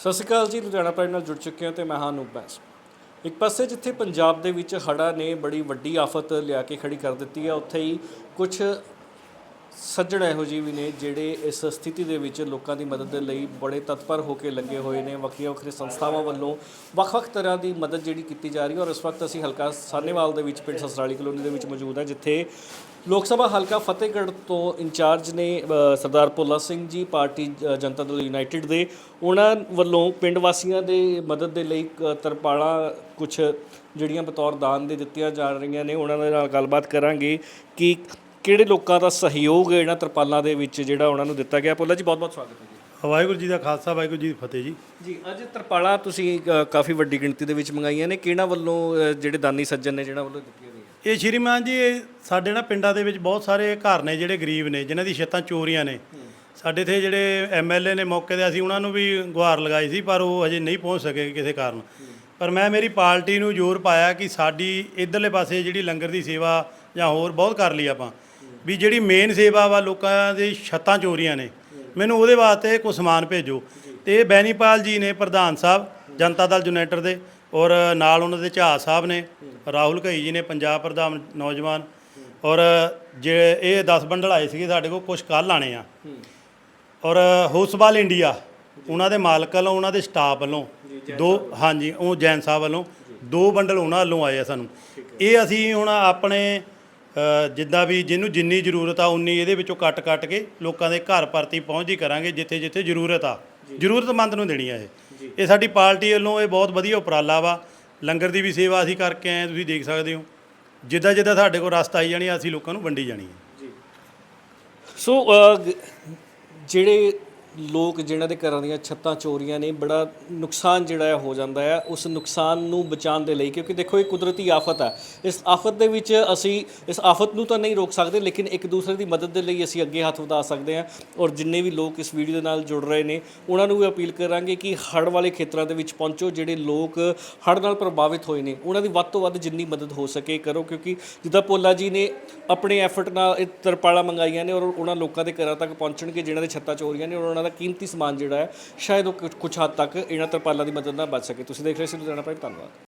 ਸਤਿ ਸ਼੍ਰੀ ਅਕਾਲ ਜੀ, ਲੁਧਿਆਣਾ ਪ੍ਰਾਈਮ ਨਾਲ ਜੁੜ ਚੁੱਕੇ ਹਾਂ ਤੇ ਮੈਂ ਹਾਂ ਅਨੂਪ ਬੈਂਸ। ਇੱਕ ਪਾਸੇ ਜਿੱਥੇ ਪੰਜਾਬ ਦੇ ਵਿੱਚ ਹੜ੍ਹਾਂ ਨੇ ਬੜੀ ਵੱਡੀ ਆਫਤ ਲਿਆ ਕੇ ਖੜੀ ਕਰ ਦਿੱਤੀ ਹੈ, ਉੱਥੇ ਹੀ ਕੁਝ ਸੱਜਣ ਇਹੋ ਜਿਹੇ ਵੀ ਨੇ ਜਿਹੜੇ ਇਸ ਸਥਿਤੀ ਦੇ ਵਿੱਚ ਲੋਕਾਂ ਦੀ ਮਦਦ ਦੇ ਲਈ ਬੜੇ ਤਤਪਰ ਹੋ ਕੇ ਲੱਗੇ ਹੋਏ ਨੇ ਵੱਖਰੀਆਂ ਵੱਖਰੀਆਂ ਸੰਸਥਾਵਾਂ ਵੱਲੋਂ ਵੱਖ-ਵੱਖ ਤਰ੍ਹਾਂ ਦੀ ਮਦਦ ਜਿਹੜੀ ਕੀਤੀ ਜਾ ਰਹੀ ਹੈ ਔਰ ਇਸ ਵਕਤ ਅਸੀਂ ਹਲਕਾ ਸਾਨੇਵਾਲ ਦੇ ਵਿੱਚ ਪਿੰਡ ਸਸਰਾਲੀ ਕਲੋਨੀ ਦੇ ਵਿੱਚ ਮੌਜੂਦ ਹਾਂ ਜਿੱਥੇ ਲੋਕ ਸਭਾ ਹਲਕਾ ਫਤਿਹਗੜ੍ਹ ਤੋਂ ਇੰਚਾਰਜ ਨੇ ਸਰਦਾਰ ਭੋਲਾ ਸਿੰਘ ਜੀ ਪਾਰਟੀ ਅ, ਜਨਤਾ ਦਲ ਯੂਨਾਈਟਿਡ ਦੇ ਉਹਨਾਂ ਵੱਲੋਂ ਪਿੰਡ ਵਾਸੀਆਂ ਦੇ ਮਦਦ ਦੇ ਲਈ ਕ- ਤਰਪਾਲਾਂ ਕੁਝ ਜਿਹੜੀਆਂ ਬਤੌਰ ਦਾਨ ਦੇ ਦਿੱਤੀਆਂ ਜਾ ਰਹੀਆਂ ਨੇ ਉਹਨਾਂ ਦੇ ਨਾਲ ਗੱਲਬਾਤ ਕਰਾਂਗੇ ਕਿ ਕਿਹੜੇ ਲੋਕਾਂ ਦਾ ਸਹਿਯੋਗ ਇਹਨਾਂ ਤਰਪਾਲਾਂ ਦੇ ਵਿੱਚ ਜਿਹੜਾ ਉਹਨਾਂ ਨੂੰ ਦਿੱਤਾ ਗਿਆ? ਭੋਲਾ ਜੀ ਬਹੁਤ ਬਹੁਤ ਸਵਾਗਤ ਹੈ ਜੀ। ਵਾਹਿਗੁਰੂ ਜੀ ਦਾ ਖਾਲਸਾ ਵਾਹਿਗੁਰੂ ਜੀ ਦੀ ਫਤਿਹ ਜੀ। ਜੀ ਅੱਜ ਤਰਪਾਲਾਂ ਤੁਸੀਂ ਅ, ਕਾਫੀ ਵੱਡੀ ਗਿਣਤੀ ਦੇ ਵਿੱਚ ਮੰਗਾਈਆਂ ਨੇ। ਕਿਹਨਾਂ ਵੱਲੋਂ ਅ, ਜਿਹੜੇ ਦਾਨੀ ਸੱਜਣ ਨੇ ਜਿਹਨਾਂ ਵੱਲੋਂ ਦਿੱਤੀਆਂ ਗਈਆਂ? ਇਹ ਸ਼੍ਰੀਮਾਨ ਜੀ ਇਹ ਸਾਡੇ ਨਾ ਪਿੰਡਾਂ ਦੇ ਵਿੱਚ ਬਹੁਤ ਸਾਰੇ ਘਰ ਨੇ ਜਿਹੜੇ ਗਰੀਬ ਨੇ ਜਿਨ੍ਹਾਂ ਦੀ ਛੱਤਾਂ ਚੋਰੀਆਂ ਨੇ। ਸਾਡੇ ਇੱਥੇ ਜਿਹੜੇ ਐਮਐਲਏ ਨੇ ਮੌਕੇ ਤੇ ਅਸੀਂ ਉਹਨਾਂ ਨੂੰ ਵੀ ਗੁਹਾਰ ਲਗਾਈ ਸੀ ਪਰ ਉਹ ਹਜੇ ਨਹੀਂ ਪਹੁੰਚ ਸਕੇ ਕਿਸੇ ਕਾਰਨ। ਪਰ ਮੈਂ ਮੇਰੀ ਪਾਰਟੀ ਨੂੰ ਜ਼ੋਰ ਪਾਇਆ ਕਿ ਸਾਡੀ ਇਧਰਲੇ ਪਾਸੇ ਜਿਹੜੀ ਲੰਗਰ ਦੀ ਸੇਵਾ ਜਾਂ ਹੋਰ ਬਹੁਤ ਕਰ ਲਈ ਆਪਾਂ। ਵੀ ਜਿਹੜੀ ਮੇਨ ਸੇਵਾ ਵਾ ਲੋਕਾਂ ਦੀ ਛੱਤਾਂ ਚੋਰੀਆਂ ਨੇ, ਮੈਨੂੰ ਉਹਦੇ ਵਾਸਤੇ ਕੁਝ ਸਮਾਨ ਭੇਜੋ। ਤੇ ਇਹ ਬੈਨੀਪਾਲ ਜੀ ਨੇ, ਪ੍ਰਧਾਨ ਸਾਹਿਬ, ਜਨਤਾ ਦਲ ਯੂਨਾਈਟਿਡ ਦੇ ਔਰ ਨਾਲ ਉਹਨਾਂ ਦੇ ਝਾ ਸਾਹਿਬ ਨੇ, ਰਾਹੁਲ ਘਈ ਜੀ ਨੇ, ਪੰਜਾਬ ਪ੍ਰਧਾਨ ਨੌਜਵਾਨ ਔਰ ਜੇ ਇਹ 10 ਬੰਡਲ ਆਏ ਸੀਗੇ ਸਾਡੇ ਕੋਲ ਕੁਝ ਕੱਲ੍ਹ ਆਣੇ ਆ। ਔਰ ਹੋਸਬਾਲ ਇੰਡੀਆ, ਉਹਨਾਂ ਦੇ ਮਾਲਕ ਵੱਲੋਂ, ਉਹਨਾਂ ਦੇ ਸਟਾਫ ਵੱਲੋਂ ਦੋ, ਹਾਂਜੀ, ਉਹ ਜੈਨ ਸਾਹਿਬ ਵੱਲੋਂ ਦੋ ਬੰਡਲ ਉਹਨਾਂ ਵੱਲੋਂ ਆਏ ਆ ਸਾਨੂੰ। ਇਹ ਅਸੀਂ ਹੁਣ ਆਪਣੇ ਜਿੱਦਾਂ ਵੀ ਜਿਹਨੂੰ ਜਿੰਨੀ ਜ਼ਰੂਰਤ ਆ ਉਨੀ ਇਹਦੇ ਵਿੱਚੋਂ ਕੱਟ-ਕੱਟ ਕੇ ਲੋਕਾਂ ਦੇ ਘਰ ਪਰਤੀ ਪਹੁੰਚੀ ਕਰਾਂਗੇ ਜਿੱਥੇ ਜਿੱਥੇ ਜ਼ਰੂਰਤ ਆ। ਜ਼ਰੂਰਤਮੰਦ ਨੂੰ ਦੇਣੀ ਆ ਇਹ। ਇਹ ਸਾਡੀ ਪਾਰਟੀ ਵੱਲੋਂ ਇਹ ਬਹੁਤ ਵਧੀਆ ਉਪਰਾਲਾ ਵਾ। ਲੰਗਰ ਦੀ ਵੀ ਸੇਵਾ ਅਸੀਂ ਕਰਕੇ ਆਏ ਹਾਂ, ਤੁਸੀਂ ਦੇਖ ਸਕਦੇ ਹੋ। ਜਿੱਦਾਂ ਜਿੱਦਾਂ ਸਾਡੇ ਕੋਲ ਰਸਤਾ ਆਈ ਜਾਣੀ ਅਸੀਂ ਲੋਕਾਂ ਨੂੰ ਵੰਡੀ ਜਾਣੀ ਹੈ ਸੋ ਜਿਹੜੇ ਲੋਕ ਜਿਨ੍ਹਾਂ ਦੇ ਘਰਾਂ ਦੀਆਂ ਛੱਤਾਂ ਚੋਰੀਆਂ ਨੇ, ਬੜਾ ਨੁਕਸਾਨ ਜਿਹੜਾ ਹੈ ਹੋ ਜਾਂਦਾ ਹੈ, ਉਸ ਨੁਕਸਾਨ ਨੂੰ ਬਚਾਉਣ ਦੇ ਲਈ, ਕਿਉਂਕਿ ਦੇਖੋ ਇਹ ਕੁਦਰਤੀ ਆਫਤ ਹੈ। ਇਸ ਆਫਤ ਦੇ ਵਿੱਚ ਅਸੀਂ, ਇਸ ਆਫਤ ਨੂੰ ਤਾਂ ਨਹੀਂ ਰੋਕ ਸਕਦੇ, ਲੇਕਿਨ ਇੱਕ ਦੂਸਰੇ ਦੀ ਮਦਦ ਦੇ ਲਈ ਅਸੀਂ ਅੱਗੇ ਹੱਥ ਵਧਾ ਸਕਦੇ ਹਾਂ ਔਰ ਜਿੰਨੇ ਵੀ ਲੋਕ ਇਸ ਵੀਡੀਓ ਦੇ ਨਾਲ ਜੁੜ ਰਹੇ ਨੇ, ਉਹਨਾਂ ਨੂੰ ਵੀ ਅਪੀਲ ਕਰਾਂਗੇ ਕਿ ਹੜ੍ਹ ਵਾਲੇ ਖੇਤਰਾਂ ਦੇ ਵਿੱਚ ਪਹੁੰਚੋ, ਜਿਹੜੇ ਲੋਕ ਹੜ੍ਹ ਨਾਲ ਪ੍ਰਭਾਵਿਤ ਹੋਏ ਨੇ, ਉਹਨਾਂ ਦੀ ਵੱਧ ਤੋਂ ਵੱਧ ਜਿੰਨੀ ਮਦਦ ਹੋ ਸਕੇ ਕਰੋ, ਕਿਉਂਕਿ ਜਿੱਦਾਂ ਭੋਲਾ ਜੀ ਨੇ ਆਪਣੇ ਐਫਰਟ ਨਾਲ ਇਹ ਤਰਪਾਲਾਂ ਮੰਗਾਈਆਂ ਨੇ ਔਰ ਉਹਨਾਂ ਲੋਕਾਂ ਦੇ ਘਰਾਂ ਤੱਕ ਪਹੁੰਚਣਗੇ, ਜਿਨ੍ਹਾਂ ਦੇ ਛੱਤਾਂ ਚੋਰੀਆਂ ਨੇ ਔਰ ਉਹਨਾਂ ਦਾ ਕੀਮਤੀ ਸਮਾਨ ਜਿਹੜਾ ਹੈ, ਸ਼ਾਇਦ ਉਹ ਕੁਛ ਹੱਦ ਤੱਕ ਇਹਨਾਂ ਤਰਪਾਲਾਂ ਦੀ ਮਦਦ ਨਾਲ ਬਚ ਸਕੇ। ਤੁਸੀਂ ਦੇਖ ਰਹੇ ਸੀ ਲੁਧਿਆਣਾ ਪ੍ਰਾਈਮ ਧੰਨਵਾਦ।